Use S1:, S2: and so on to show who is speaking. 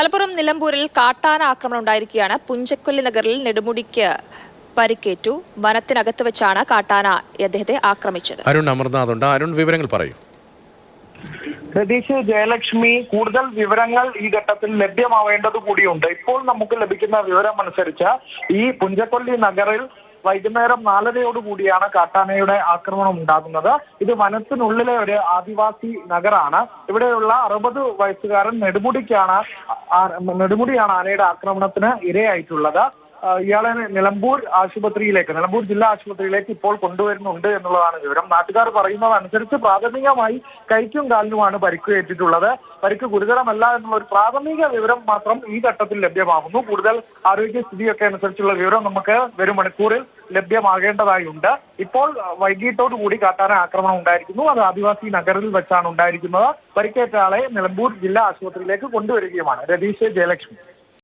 S1: മലപ്പുറം നിലമ്പൂരിൽ കാട്ടാന ആക്രമണം ഉണ്ടായിരിക്കുകയാണ്. പുഞ്ചക്കൊല്ലി നഗറിൽ നെടുമുടിക്ക് പരിക്കേറ്റു. വനത്തിനകത്ത് വെച്ചാണ് കാട്ടാന അദ്ദേഹത്തെ ആക്രമിച്ചത്.
S2: അരുൺ അമർനാഥ് ഉണ്ട് അരുൺ വിവരങ്ങൾ പറയൂ.
S3: രതീഷ് ജയലക്ഷ്മി കൂടുതൽ വിവരങ്ങൾ ഈ ഘട്ടത്തിൽ ലഭ്യമാവേണ്ടത് കൂടിയുണ്ട്. ഇപ്പോൾ നമുക്ക് ലഭിക്കുന്ന വിവരം അനുസരിച്ച് ഈ പുഞ്ചക്കൊല്ലി നഗറിൽ വൈകുന്നേരം നാലരയോടുകൂടിയാണ് കാട്ടാനയുടെ ആക്രമണം ഉണ്ടാകുന്നത്. ഇത് വനത്തിനുള്ളിലെ ഒരു ആദിവാസി നഗറാണ് ഇവിടെയുള്ള അറുപത് വയസ്സുകാരൻ നെടുമുടിക്കാണ് നെടുമുടിയാണ് ആനയുടെ ആക്രമണത്തിന് ഇരയായിട്ടുള്ളത്. ഇയാളെ നിലമ്പൂർ ആശുപത്രിയിലേക്ക് നിലമ്പൂർ ജില്ലാ ആശുപത്രിയിലേക്ക് ഇപ്പോൾ കൊണ്ടുവരുന്നുണ്ട് എന്നുള്ളതാണ് വിവരം. നാട്ടുകാർ പറയുന്നതനുസരിച്ച് പ്രാഥമികമായി കൈക്കും കാലിനുമാണ് പരിക്ക് ഏറ്റിട്ടുള്ളത്. പരിക്ക് ഗുരുതരമല്ല എന്നുള്ള ഒരു പ്രാഥമിക വിവരം മാത്രം ഈ ഘട്ടത്തിൽ ലഭ്യമാകുന്നു. കൂടുതൽ ആരോഗ്യസ്ഥിതിയൊക്കെ അനുസരിച്ചുള്ള വിവരം നമുക്ക് വരും മണിക്കൂറിൽ ലഭ്യമാകേണ്ടതായുണ്ട്. ഇപ്പോൾ വൈകിട്ടോടു കൂടി കാട്ടാന ആക്രമണം ഉണ്ടായിരിക്കുന്നു. അത് ആദിവാസി നഗറിൽ വെച്ചാണ് ഉണ്ടായിരിക്കുന്നത്. പരിക്കേറ്റ ആളെ നിലമ്പൂർ ജില്ലാ ആശുപത്രിയിലേക്ക് കൊണ്ടുവരികയുമാണ്. രതീഷ് ജയലക്ഷ്മി.